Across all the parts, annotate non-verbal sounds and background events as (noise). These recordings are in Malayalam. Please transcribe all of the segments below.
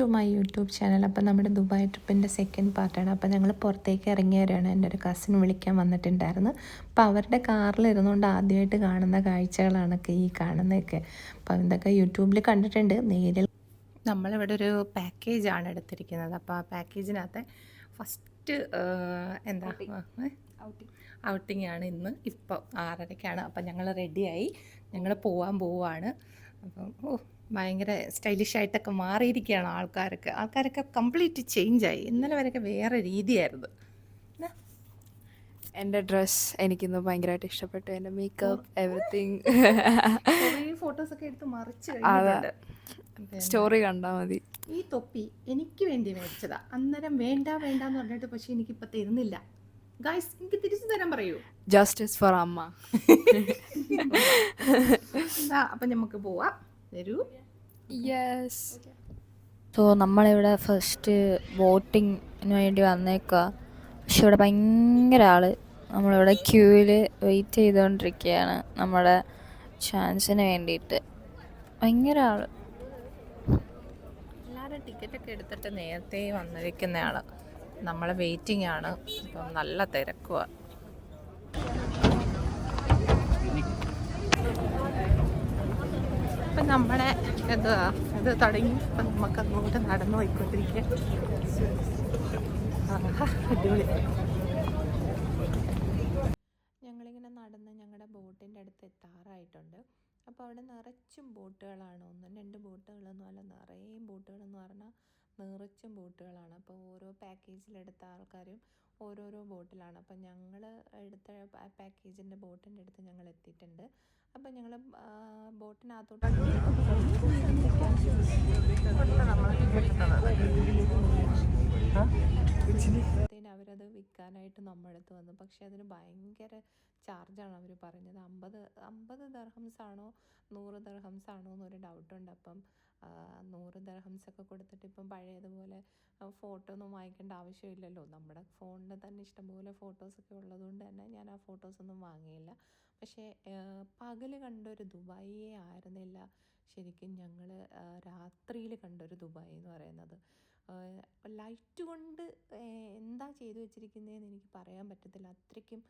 ടു മൈ യൂട്യൂബ് ചാനൽ അപ്പോൾ നമ്മുടെ ദുബായ് ട്രിപ്പിന്റെ സെക്കൻഡ് പാർട്ടാണ് അപ്പോൾ ഞങ്ങൾ പുറത്തേക്ക് ഇറങ്ങിയവരാണ്. എന്റെ ഒരു കസിൻ വിളിക്കാൻ വന്നിട്ടുണ്ടായിരുന്നു. അപ്പോൾ അവരുടെ കാറിലിരുന്നുകൊണ്ട് ആദ്യമായിട്ട് കാണുന്ന കാഴ്ചകളാണൊക്കെ ഈ കാണുന്നതൊക്കെ. അപ്പോൾ ഇതൊക്കെ യൂട്യൂബിൽ കണ്ടിട്ടുണ്ട്. നേരിൽ നമ്മളിവിടെ ഒരു പാക്കേജാണ് എടുത്തിരിക്കുന്നത്. അപ്പോൾ ആ പാക്കേജിനകത്ത് ഫസ്റ്റ് എന്താ ഔട്ടിംഗ് ആണ് ഇന്ന്. ഇപ്പോൾ ആറരയ്ക്കാണ് അപ്പോൾ ഞങ്ങൾ റെഡിയായി ഞങ്ങൾ പോവാൻ പോവുകയാണ് അപ്പം ഓ ഭയങ്കര സ്റ്റൈലിഷ് ആയിട്ടൊക്കെ മാറിയിരിക്കുകയാണ് ആൾക്കാരൊക്കെ. ആൾക്കാരൊക്കെ കംപ്ലീറ്റ് ചേഞ്ചായി ഇന്നലെ വരെയൊക്കെ വേറെ രീതിയായിരുന്നു. എന്റെ ഡ്രസ്സ് എനിക്കിന്ന് ഭയങ്കരമായിട്ട് ഇഷ്ടപ്പെട്ടു. എന്റെ മേക്കപ്പ് എവറിത്തിങ് ഫോട്ടോസൊക്കെ എടുത്ത് മറിച്ച് സ്റ്റോറി കണ്ടാൽ മതി. ഈ തൊപ്പി എനിക്ക് വേണ്ടി മേടിച്ചതാ. അന്നേരം വേണ്ട വേണ്ട എന്ന് പറഞ്ഞിട്ട് പക്ഷെ എനിക്കിപ്പോൾ തരുന്നില്ല. ഗൈസ് എനിക്ക് തിരിച്ചു തരാൻ പറയൂ. ജസ്റ്റിസ് ഫോർ അമ്മ. (laughs) അപ്പം നമുക്ക് പോവാം. വരൂ. യെസ് സോ നമ്മളിവിടെ ഫസ്റ്റ് ബോട്ടിങ്ങിന് വേണ്ടി വന്നേക്കുക പക്ഷെ ഇവിടെ ഭയങ്കര ആൾ. നമ്മളിവിടെ ക്യൂവിൽ വെയിറ്റ് ചെയ്തുകൊണ്ടിരിക്കുകയാണ് നമ്മുടെ ചാൻസിന് വേണ്ടിയിട്ട്. ഭയങ്കര ആൾ. എല്ലാവരും ടിക്കറ്റൊക്കെ എടുത്തിട്ട് നേരത്തെ വന്നിരിക്കുന്നയാൾ നമ്മളെ വെയിറ്റിംഗ് ആണ്. അപ്പം നല്ല തിരക്കുവാ. നമ്മുടെ എന്താ ഇത് തുടങ്ങി. ഇപ്പം നമുക്ക് അങ്ങോട്ട് നടന്നു പോയിക്കൊണ്ടിരിക്കുക അടിപൊളി. ഞങ്ങളിങ്ങനെ നടന്ന് ഞങ്ങളുടെ ബോട്ടിന്റെ അടുത്ത് എത്താറായിട്ടുണ്ട്. അപ്പോൾ അവിടെ നിറച്ചും ബോട്ടുകളാണ്. ഒന്നും രണ്ട് ബോട്ടുകളൊന്നും അല്ല നിറയെ ബോട്ടുകളെന്ന് പറഞ്ഞാൽ നിറച്ചും ബോട്ടുകളാണ്. അപ്പോൾ ഓരോ പാക്കേജിലെടുത്ത ആൾക്കാരും ഓരോരോ ബോട്ടിലാണ്. അപ്പോൾ ഞങ്ങൾ എടുത്ത പാക്കേജിന്റെ ബോട്ടിന്റെ അടുത്ത് ഞങ്ങൾ എത്തിയിട്ടുണ്ട്. അപ്പോൾ ഞങ്ങൾ ബോട്ടിനകത്തോട്ട് ത്തിന് അവരത് വിൽക്കാനായിട്ട് നമ്മുടെ അടുത്ത് വന്നു. പക്ഷേ അതിന് ഭയങ്കര ചാർജാണ് അവർ പറഞ്ഞത്. അമ്പത് അമ്പത് ദർഹംസ് ആണോ നൂറ് ദർഹംസ് ആണോ എന്നൊരു ഡൗട്ടുണ്ട്. അപ്പം നൂറ് ദർഹംസ് ഒക്കെ കൊടുത്തിട്ട് ഇപ്പം പഴയതുപോലെ ഫോട്ടോ ഒന്നും വാങ്ങിക്കേണ്ട ആവശ്യമില്ലല്ലോ. നമ്മുടെ ഫോണിൽ തന്നെ ഇഷ്ടംപോലെ ഫോട്ടോസൊക്കെ ഉള്ളതുകൊണ്ട് തന്നെ ഞാൻ ആ ഫോട്ടോസൊന്നും വാങ്ങിയില്ല. പക്ഷേ പകൽ കണ്ടൊരു ദുബായിയെ ആയിരുന്നില്ല ശരിക്കും ഞങ്ങൾ രാത്രിയിൽ കണ്ടൊരു ദുബായ് എന്ന് പറയുന്നത്. ലൈറ്റ് കൊണ്ട് എന്താ ചെയ്തു വെച്ചിരിക്കുന്നതെന്ന് എനിക്ക് പറയാൻ പറ്റത്തില്ല. അത്രയ്ക്കും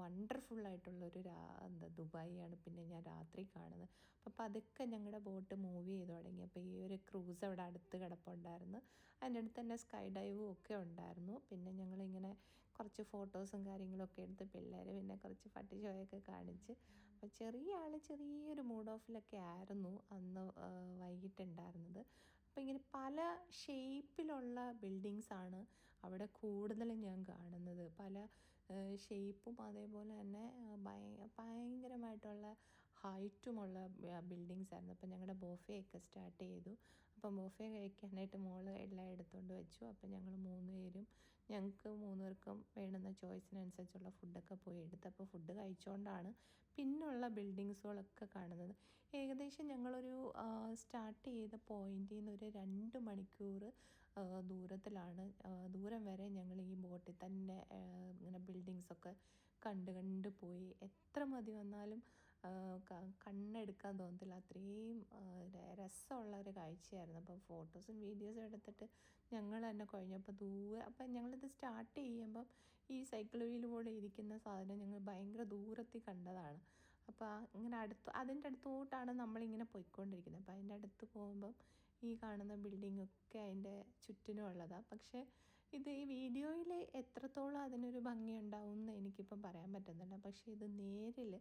വണ്ടർഫുള്ളായിട്ടുള്ളൊരു രാ എന്താ ദുബായിയാണ് പിന്നെ ഞാൻ രാത്രി കാണുന്നത്. അപ്പം പതുക്കെ ഞങ്ങളുടെ ബോട്ട് മൂവ് ചെയ്ത് തുടങ്ങി. അപ്പോൾ ഈ ഒരു ക്രൂസ് അവിടെ അടുത്ത് കിടപ്പുണ്ടായിരുന്നു. അതിന്റെ അടുത്ത് തന്നെ സ്കൈ ഡൈവും ഒക്കെ ഉണ്ടായിരുന്നു. പിന്നെ ഞങ്ങളിങ്ങനെ കുറച്ച് ഫോട്ടോസും കാര്യങ്ങളൊക്കെ എടുത്ത് പിള്ളേർ പിന്നെ കുറച്ച് പട്ടി കാണിച്ചു. അപ്പോൾ ചെറിയ ആൾ ചെറിയൊരു മൂഡ് ഓഫിലൊക്കെ ആയിരുന്നു അന്ന് വൈകിട്ടുണ്ടായിരുന്നത്. അപ്പോൾ ഇങ്ങനെ പല ഷേപ്പിലുള്ള ബിൽഡിങ്സാണ് അവിടെ കൂടുതലും ഞാൻ കാണുന്നത്. പല ഷേപ്പും അതേപോലെ തന്നെ ഭയ ഭയങ്കരമായിട്ടുള്ള ഹൈറ്റുമുള്ള ബിൽഡിങ്സ് ആയിരുന്നു. അപ്പോൾ ഞങ്ങളുടെ ബോഫയൊക്കെ സ്റ്റാർട്ട് ചെയ്തു. അപ്പം ബോഫെ കഴിക്കാനായിട്ട് മോൾ എല്ലാം എടുത്തുകൊണ്ട് വെച്ചു. അപ്പം ഞങ്ങൾ മൂന്ന് പേരും ഞങ്ങൾക്ക് മൂന്ന് പേർക്കും വേണ്ടുന്ന ചോയ്സിനനുസരിച്ചുള്ള ഫുഡൊക്കെ പോയി എടുത്ത് അപ്പോൾ ഫുഡ് കഴിച്ചുകൊണ്ടാണ് പിന്നുള്ള ബിൽഡിങ്സുകളൊക്കെ കാണുന്നത്. ഏകദേശം ഞങ്ങളൊരു സ്റ്റാർട്ട് ചെയ്ത പോയിന്റിൽ നിന്ന് ഒരു രണ്ട് മണിക്കൂർ ദൂരത്തിലാണ്. ദൂരം വരെ ഞങ്ങൾ ഈ ബോട്ടിൽ തന്നെ ഇങ്ങനെ ബിൽഡിങ്സൊക്കെ കണ്ട് കണ്ട് പോയി. എത്ര മതി വന്നാലും കണ്ണെടുക്കാൻ തോന്നത്തില്ല. അത്രയും രസമുള്ള ഒരു കാഴ്ചയായിരുന്നു. അപ്പം ഫോട്ടോസും വീഡിയോസും എടുത്തിട്ട് ഞങ്ങൾ തന്നെ കഴിഞ്ഞപ്പോൾ ദൂരെ അപ്പം ഞങ്ങളിത് സ്റ്റാർട്ട് ചെയ്യുമ്പം ഈ സൈക്കിൾ വീൽ പോലെ ഇരിക്കുന്ന സാധനം ഞങ്ങൾ ഭയങ്കര ദൂരത്തിൽ കണ്ടതാണ്. അപ്പോൾ ഇങ്ങനെ അടുത്ത് അതിന്റെ അടുത്തോട്ടാണ് നമ്മളിങ്ങനെ പോയിക്കൊണ്ടിരിക്കുന്നത്. അപ്പോൾ അതിന്റെ അടുത്ത് പോകുമ്പം ഈ കാണുന്ന ബിൽഡിംഗ് ഒക്കെ അതിന്റെ ചുറ്റിനും ഉള്ളതാണ് പക്ഷേ ഇത് ഈ വീഡിയോയിൽ എത്രത്തോളം അതിനൊരു ഭംഗി ഉണ്ടാവും എന്ന് എനിക്കിപ്പം പറയാൻ പറ്റുന്നില്ല. പക്ഷേ ഇത് നേരിൽ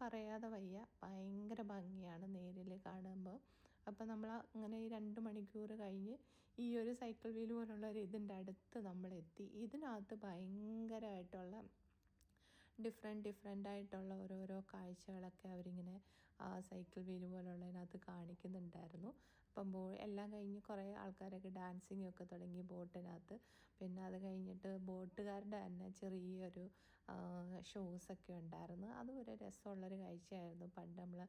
പറയാതെ വയ്യ. ഭയങ്കര ഭംഗിയാണ് നേരിൽ കാണുമ്പോൾ അപ്പോൾ നമ്മൾ അങ്ങനെ ഈ രണ്ട് മണിക്കൂർ കഴിഞ്ഞ് ഈ ഒരു സൈക്കിൾ വീൽ പോലുള്ള ഒരു ഇതിന്റെ അടുത്ത് നമ്മളെത്തി. ഇതിനകത്ത് ഭയങ്കരമായിട്ടുള്ള ഡിഫറെന്റ് ഡിഫറെന്റ് ആയിട്ടുള്ള ഓരോരോ കാഴ്ചകളൊക്കെ അവരിങ്ങനെ സൈക്കിൾ വീൽ പോലുള്ളതിനകത്ത് കാണിക്കുന്നുണ്ടായിരുന്നു. അപ്പം ബോ എല്ലാം കഴിഞ്ഞ് കുറേ ആൾക്കാരൊക്കെ ഡാൻസിങ് ഒക്കെ തുടങ്ങി ബോട്ടിനകത്ത്. പിന്നെ അത് കഴിഞ്ഞിട്ട് ബോട്ടുകാരുടെ തന്നെ ചെറിയൊരു ഷോസൊക്കെ ഉണ്ടായിരുന്നു. അതും ഒരു രസമുള്ളൊരു കാഴ്ചയായിരുന്നു. പണ്ട് നമ്മൾ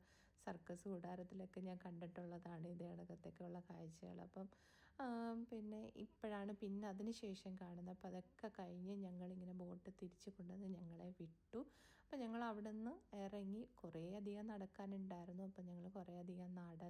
സർക്കസ് കൂടാരത്തിലൊക്കെ ഞാൻ കണ്ടിട്ടുള്ളതാണ് ഇതേ കണക്കത്തൊക്കെയുള്ള കാഴ്ചകൾ. അപ്പം പിന്നെ ഇപ്പോഴാണ് പിന്നെ അതിന് ശേഷം കാണുന്നത്. അപ്പോൾ അതൊക്കെ കഴിഞ്ഞ് ഞങ്ങളിങ്ങനെ ബോട്ട് തിരിച്ച് കൊണ്ടുവന്ന് ഞങ്ങളെ വിട്ടു. അപ്പോൾ ഞങ്ങൾ അവിടെ നിന്ന് ഇറങ്ങി കുറേ അധികം നടക്കാനുണ്ടായിരുന്നു. അപ്പോൾ ഞങ്ങൾ കുറേ അധികം നട